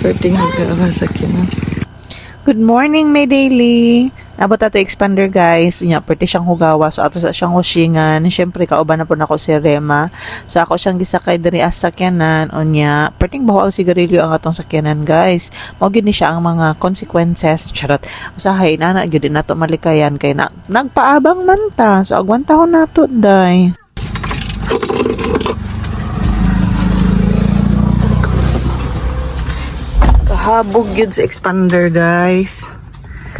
Pwedeng mag sa kina. Good morning, my daily. Abot ato expander guys. Nya pwede siyang hugawa. So ato sa siyang husingan. Syempre kauban na po nako si Rema. So ako siyang gisakay diri as sakyanan. Unya, pwedeng baho ang sigarilyo ang atong sakyanan guys. Gyud ni siya ang mga consequences. Charot. Usahay na na gyud na to malikayan kay na nagpaabang man ta. So agwan taon nato day. Kahabog yun sa expander, guys.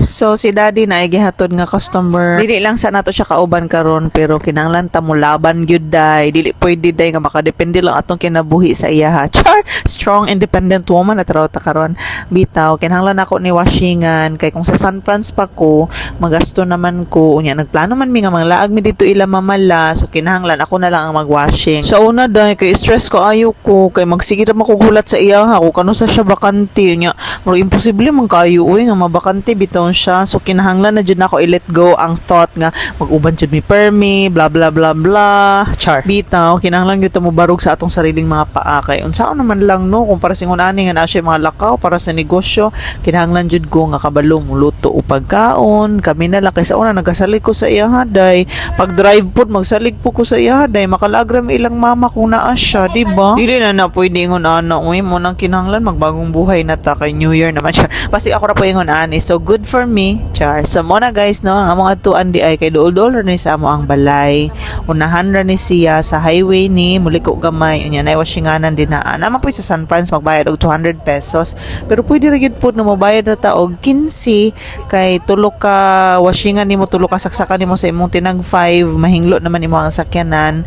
So si daddy na gihatod nga customer. Dili lang sa nato siya kauban karon pero kinahanglan ta mo laban gyud day. Dili pwede day nga makadepende lang atong kinabuhi sa iya ha. Char, strong independent woman at raw ta karon. Bitaw kinahanglan ako ni washingan kay kung sa San Francisco pa ko magasto naman ko unya nagplano man mi nga manglaag mi dito ila mamala so kinahanglan ako na lang ang magwashing. Sa una day kay stress ko ayo ko kay magsige ra makugulat sa iya ha kung kano sa siya bakante unya Murag imposible man kayo uy nga mabakante bitaw siya. So kinahanglan na jud nako i-let go ang thought nga mag-uban jud mi permi, bla bla bla bla. Char. Bitaw kinahanglan gyud mo barog sa atong sariling mga paa. Kay unsaon naman lang no? Kung para singon ani nga siya mga lakaw para sa negosyo kinahanglan jud ko nga kabalo muluto o pagkaon. Kami na lang kay sa una nagasalig ko sa iya haday pag drive pud magsalig po ko sa iya haday makalagra mi ilang mama kung naa siya di ba? Dili na na pwede ingon ana uy. Mo nang kinahanglan magbagong buhay na ta. Kay New Year naman siya. Basi ako ra po ingon ani. So good for me char. So mo na guys no? Ang mga tuan di ay kay duol-duol ra ni sa amo ang balay. Unahan ra ni siya sa highway ni muliko gamay. Unya na washinganan din na naman po sa San Franz magbayad og 200 pesos. Pero pwede ra gyud pud na mobayad na ta og 15 kay tulo ka washingan nimo tulo ka saksakan nimo sa imong tinag 5 mahinglo naman imo ang sakyanan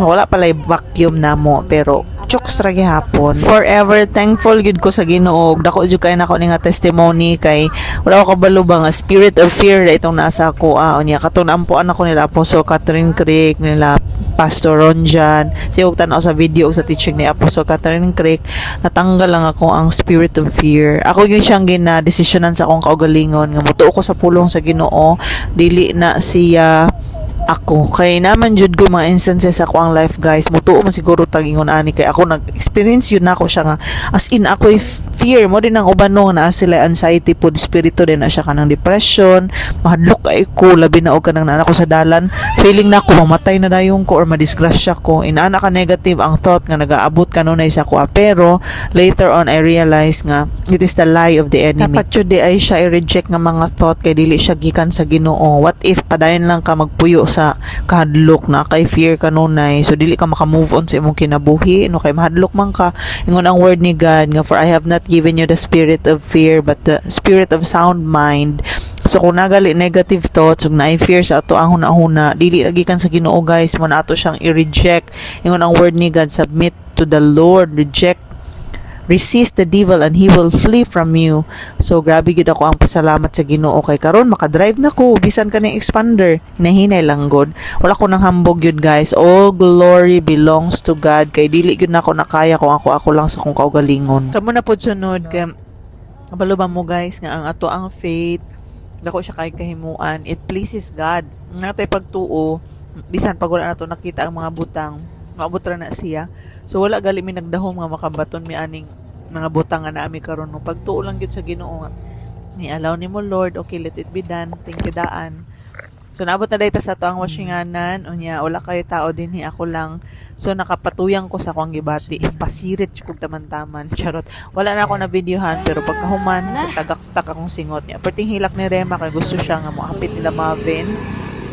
wala pala vacuum na mo pero chokes ra gihapon forever thankful gid ko sa Ginoo. Dako jud kay nako ni nga testimony kay wala ko kabalo ba nga spirit of fear na itong nasa ako. Ah unya katon ampuan ako nila Apostle Catherine Creek nila Pastor Ronjan siya tanaw sa video sa teaching ni Apostle Catherine Creek natanggal lang ako ang spirit of fear. Ako gyud siyang gina desisyonan sa akong kaugalingon. Nga mutuo ko sa pulong sa Ginoo. Dili na siya ako. Kay naman jud ko mga instances ako ang life guys. Mutuo man siguro tagingon ani. Kay ako nag-experience yun na ako siya nga. As in ako fear. Mo din ang uban no na sila anxiety pod spirito din na siya kanang depression. Mahadlok kay ko labi na og kanang nana ko sa dalan. Feeling na ako mamatay na dayon ko or madisgrasya ko. Inana ka negative ang thought nga nagaabot kanunay sa ko. Pero later on I realize nga it is the lie of the enemy. Dapat jud di ay siya i-reject nga mga thought kay dili siya gikan sa Ginoo. What if padayon lang ka magpuyo sa kahadlok na kay fear kanunay so dili ka maka-move on sa imong kinabuhi no? Kay mahadlok man ka. Ingon ang word ni God nga for I have not given you the spirit of fear but the spirit of sound mind. So kung nagali negative thoughts ug naay fear sa ato ang hunahuna dili lagi kan sa Ginoo guys. Mo na ato siyang i-reject. Ingon ang word ni God submit to the Lord. Reject resist the devil and he will flee from you. So grabe gid ako ang pasalamat sa Ginoo kay karon makadrive na ko bisan ka ng expander. Hinahinay lang god. Wala ko nang hambog yun guys. All glory belongs to God kay dili gyud nako nakaya kung ako ako lang sa kong kaugalingon. Kamo na pud sunod kay kabalo ba mo guys nga ang ato ang faith dako siya kay kahimuan it pleases God. Natay pagtuo bisan pag wala nato nakita ang mga butang maabot ra na siya. So wala gali mi nagdahom nga makabaton mi aning mga butang nga naami karon. No pagtuo lang gyud sa Ginoo ni allow nimo Lord. Okay let it be done. Thank you daan. So naabot na dayta sa ang washinganan unya wala kayo tao din hi ako lang. So nakapatuyang ko sa akong gibati. Pasirit kog taman-taman. Charot. Wala na ako na videohan pero pagkahuman tagaktak akong singot niya. Perting hilak ni Rema kay gusto siya nga moapit nila Marvin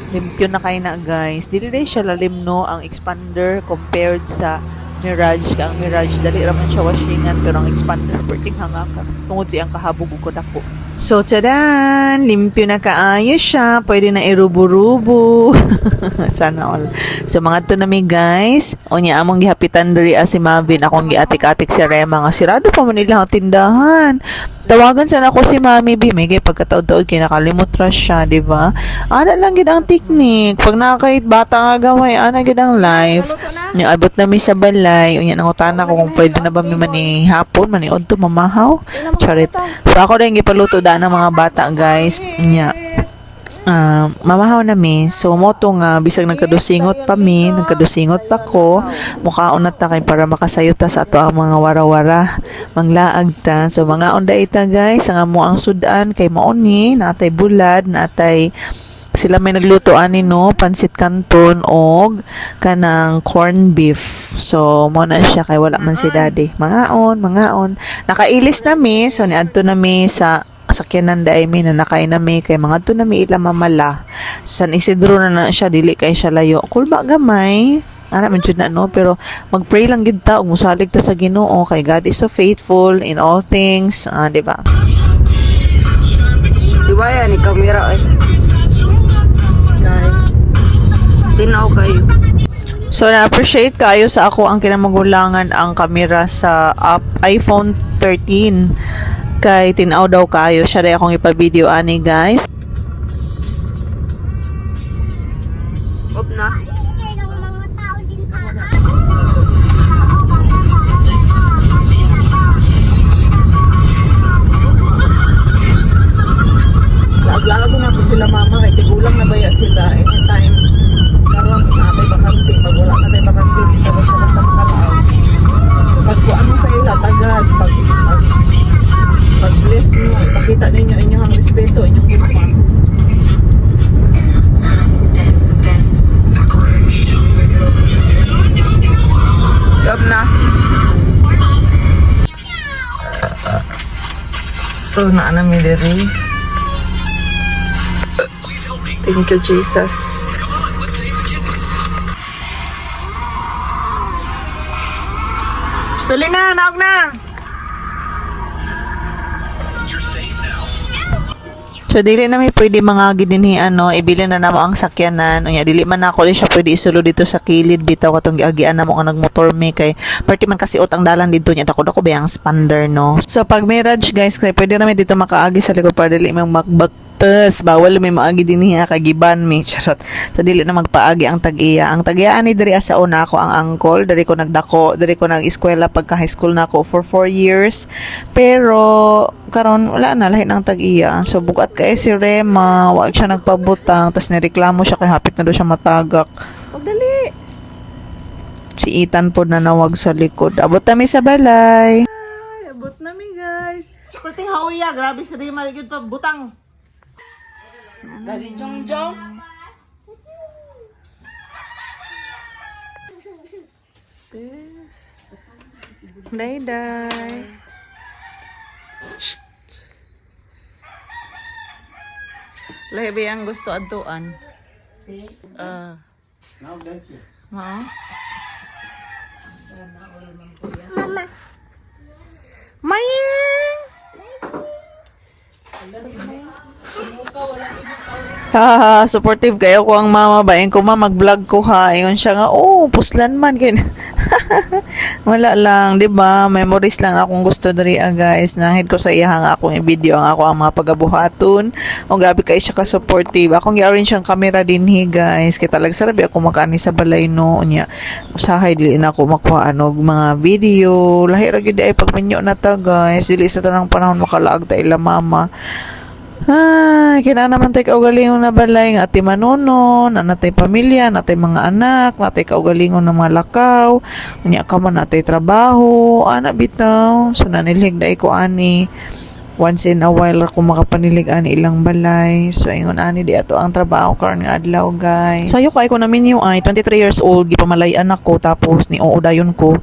limpyo na kayo na guys. Dili rin siya lalim no ang expander compared sa Mirage. Ka ang Mirage dali raman siya washingan pero ang expander perting hanga ka. Tungod siyang kahabog ko dako so tadan! Limpyo na kaayo siya. Pwede na irubo-rubo sana all. So mga to nami guys. Unya among gihapitan diri as si Marvin akong giatik-atik si Rema nga sirado pa man nila ang tindahan. Tawagan sana ko si Mami B. May gay pagkataod-taod kinakalimot ra siya di ba? Ana lang gid ang technique. Pag nakakait bata nga gamay ana gid ang life. Ni abot na sa balay. Unya nang utana ko kung pwede na ba mi mani hapon mani odto mamahaw. Charit. So ako rin gipaluto da ng mga bata guys. Unya ah, mamahaw na mi. So, moto nga, bisag nagkadusingot pa mi, nagkadusingot pa ko, mukhaon na ta kay para makasayo ta sa ato ang mga wara-wara, manglaag ta. So, mga onda ita guys, ang amo ang sudan kay mauni, natay bulad, natay sila may nagluto ani no? Pansit canton og kanang corn beef. So mo na siya kay wala man si daddy. Mangaon mangaon. Nakailis na mi. So niadto na mi sa sakyanan dai mi na nakay na mi kay mga to na mi ila mamala san Isidro na na siya dili kay siya layo kulba gamay ana man jud na no pero magpray lang gid ta ug musalig ta sa Ginoo kay God is so faithful in all things ah, di ba Di ba yan, ni kamera ay. Kay. Tinaw kayo. So, na-appreciate kayo sa ako ang kinamagulangan ang kamera sa app iPhone 13. Kay tinaw daw kayo. Siya rin akong ipa-video ani guys. Mo ipakita ninyo inyong respeto inyong gugma. Yup na. So, naana mi diri. Thank you, Jesus. Dali na, naog na. So, dili na may pwede mga gidinhi ano, ibili na namo ang sakyanan. Unya, dili man ako siya pwede isulo dito sa kilid bitaw katong giagian namo ang nagmotor mi kay party man kasi utang dalan dito nya dako dako ba ang spander no. So pag mirage guys, kay pwede na may dito makaagi sa likod para dili mang magbaktes. Bawal may maagi dinhi ha kagiban mi charot. So dili na magpaagi ang tag-iya. Ang tag-iya ani diri sa una ako ang angkol, diri ko nagdako, diri ko nag-eskwela pagka high school na ako for 4 years. Pero karon wala na lahi ng tag-iya. So bugat kay si Rema, wag siya nagpabutang, tas nireklamo siya kay hapit na daw siya matagak. Pagdali. Si Ethan po na nawag sa likod. Abot kami sa balay. Ay, abot na mi, guys. Perting hawiya, grabe si Rima, ligid pa, butang. Dari jong jong. Day day. Lahi ang gusto adtuan. Ah. Mao? Mama. Mayang! Ha, supportive kayo ko ang mama ba? Ko ma, mag-vlog ko ha. Ayun siya nga, oh, puslan man. Wala lang, di ba? Memories lang akong gusto diri ah, guys. Nangid ko sa iya nga akong i-video ang ako ang mga pagabuhaton. O grabe kayo siya ka-supportive. Akong i-arrange ang camera din hi guys. Kaya talaga sarabi ako makani sa balay no. Unya, usahay dili na ako makuha ano, mga video. Lahi ra gid ay pagminyo na ta guys. Dili sa tanang panahon makalaag ta ila mama. Ay, kina naman tay kaugalingon na balay nga ati manonon, na natay pamilya, natay mga anak, natay kaugalingon na mga lakaw, unya ka man natay trabaho, ana bitaw. So nanilig dai ko ani once in a while ako makapanilig ani ilang balay. So ingon ani di ato ang trabaho karon nga adlaw guys. Sayo kay ko namin yung ay 23 years old gipamalayan ako tapos ni uudayon ko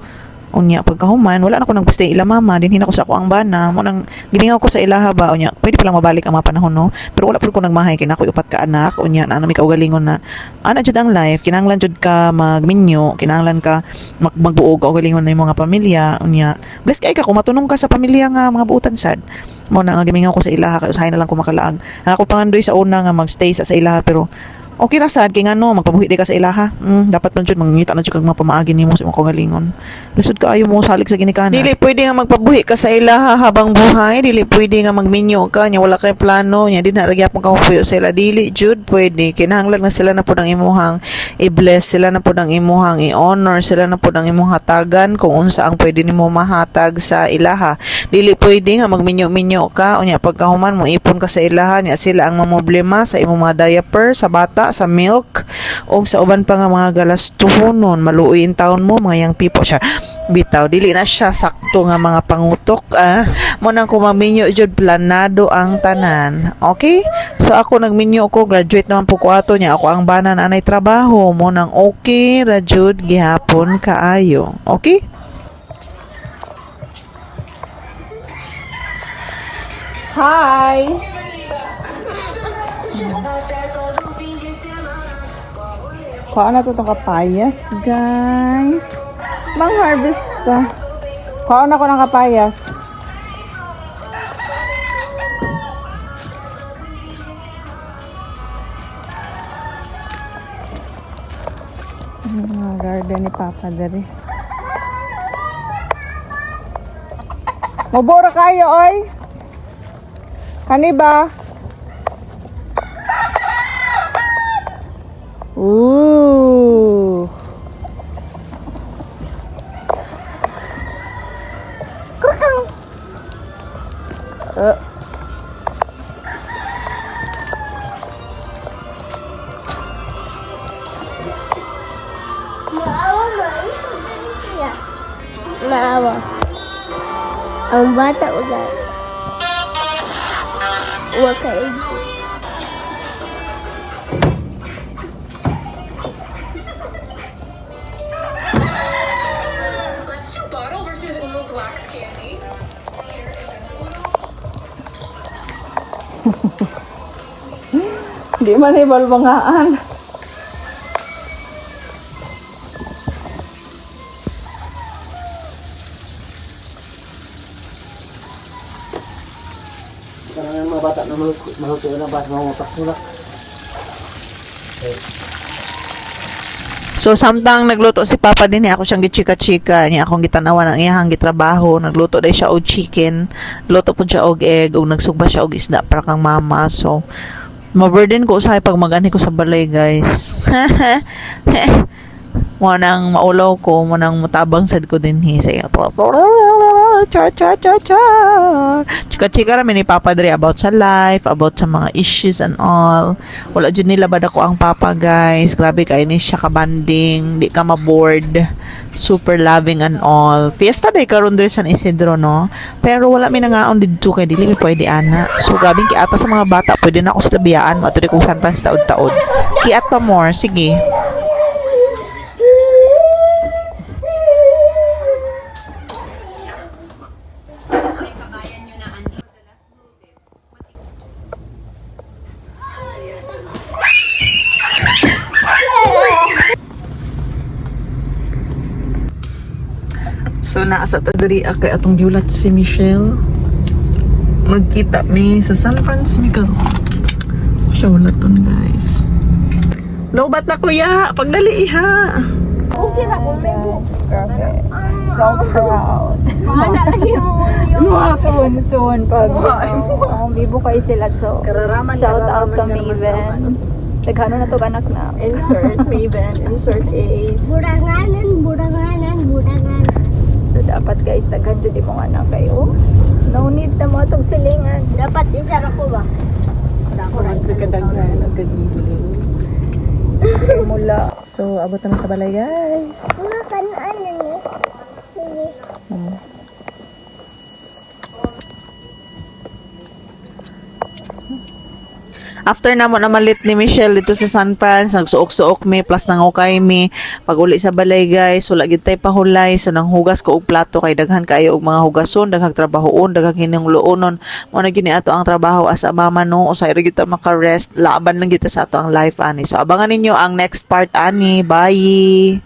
unya pagkahuman wala na ko nagpastay ila mama dinhin ako sa ako ang bana. Mo nang giningaw ko sa ilaha ba? Unya pwede pa lang mabalik ang mga panahon no? Pero wala pud ko nagmahay kay nako upat ka anak. Unya na nami kaugalingon na. Ana jud ang life. Kinahanglan jud ka magminyo. Kinahanglan ka mag magbuog kaugalingon na yung mga pamilya. Unya bless kay ka kung matunong ka sa pamilya nga mga buutan sad. Mo na nga gimingaw ko sa ilaha kay usahay na lang ko makalaag. Ako pangandoy sa una nga magstay sa sa ilaha pero Okay ra sad kay ngano magpabuhi di ka sa ilaha. Mm, dapat man jud mangita na jud kag mga pamaagi nimo sa imong kaugalingon. Lisod ka ayo mo salig sa ginikana. Dili pwede nga magpabuhi ka sa ilaha habang buhay, dili pwede nga magminyo ka nya wala kay plano nya di na ra gyapon ka mapuyo sa ila dili jud pwede kinahanglan nga sila na pud ang imuhang i-bless sila na pud ang imuhang i-honor sila na pud ang imong hatagan kung unsa ang pwede nimo mahatag sa ilaha. Dili pwede nga magminyo-minyo ka unya pagkahuman mo ipon ka sa ilaha nya sila ang mamoblema sa imong mga diaper sa bata sa milk o sa uban pa nga mga galastuhonon. Maluoy in taon mo mga yang people. Siya bitaw dili na siya sakto nga mga pangutok ah. Mo nang kumaminyo jud planado ang tanan. Okay? So ako nagminyo ko graduate naman po ko ato niya. Ako ang banan anay trabaho. Mo nang okay ra jud gihapon kaayo. Okay? Hi! Kuha na to itong kapayas, guys. Mang harvest ta. Kuha na ko ng kapayas. Ang mga garden ni Papa dari. Mabura kayo, oy! Kani ba? Maawa. Ang bata ulan. Huwag ka Let's do bottle versus Umo's wax candy. Di man ibalbangaan. Maluto, na ba, mga utak nila. So samtang nagluto si Papa din ako siyang gichika-chika. Niya akong gitanawa ng iyahang gitrabaho. Nagluto day siya og chicken. Luto po siya og egg. Ug nagsugba siya og isda para kang mama. So maburden ko usahay pag magani ko sa balay guys mo nang maulaw ko mo nang mutabang sad ko din hi sa char char char char. Chika chika rami ni Papa Dre about sa life about sa mga issues and all. Wala jud nila bad ako ang papa guys. Grabe kay ni siya ka banding. Di ka ma-bored. Super loving and all. Fiesta day karon diri San Isidro no? Pero wala mi nangaon didto kay dili mi pwede ana. So grabe ki ata sa mga bata. Pwede na ako sila biyaan mo kung San Francisco taod-taod. Kiat pa more. Sige So naasa ta diri kay atong giulat si Michelle. Magkita mi sa San Francisco. Siya ulat ton guys. Lobat na kuya, pagdali iha. Okay na kung may Grabe. So proud. Mana lagi mo yung soon, soon. Pag um, bibo kayo sila. So, shout out to Maven. Naghano na to anak na. Insert Maven, insert Ace. buranganan, buranganan, buranganan. So, dapat guys, daghan dyan mong anak kayo. No need na mo itong silingan. Dapat isa na ko ba? Ako rin Sa kadaghan ang kagiling. Mula. So, abot na sa balay guys. Mga kanaan na niya. After na mo na malit ni Michelle dito sa San Franz, nagsuok-suok mi plus nang ukay mi. Pag uli sa balay guys, wala gid tay pahulay so nang hugas ko og plato kay daghan kayo og mga hugason, daghang trabahoon, daghang hinungluonon. Mo na gini ato ang trabaho as a mama no, usay ra kita maka-rest, laban lang kita sa ato ang life ani. So abangan ninyo ang next part ani. Bye.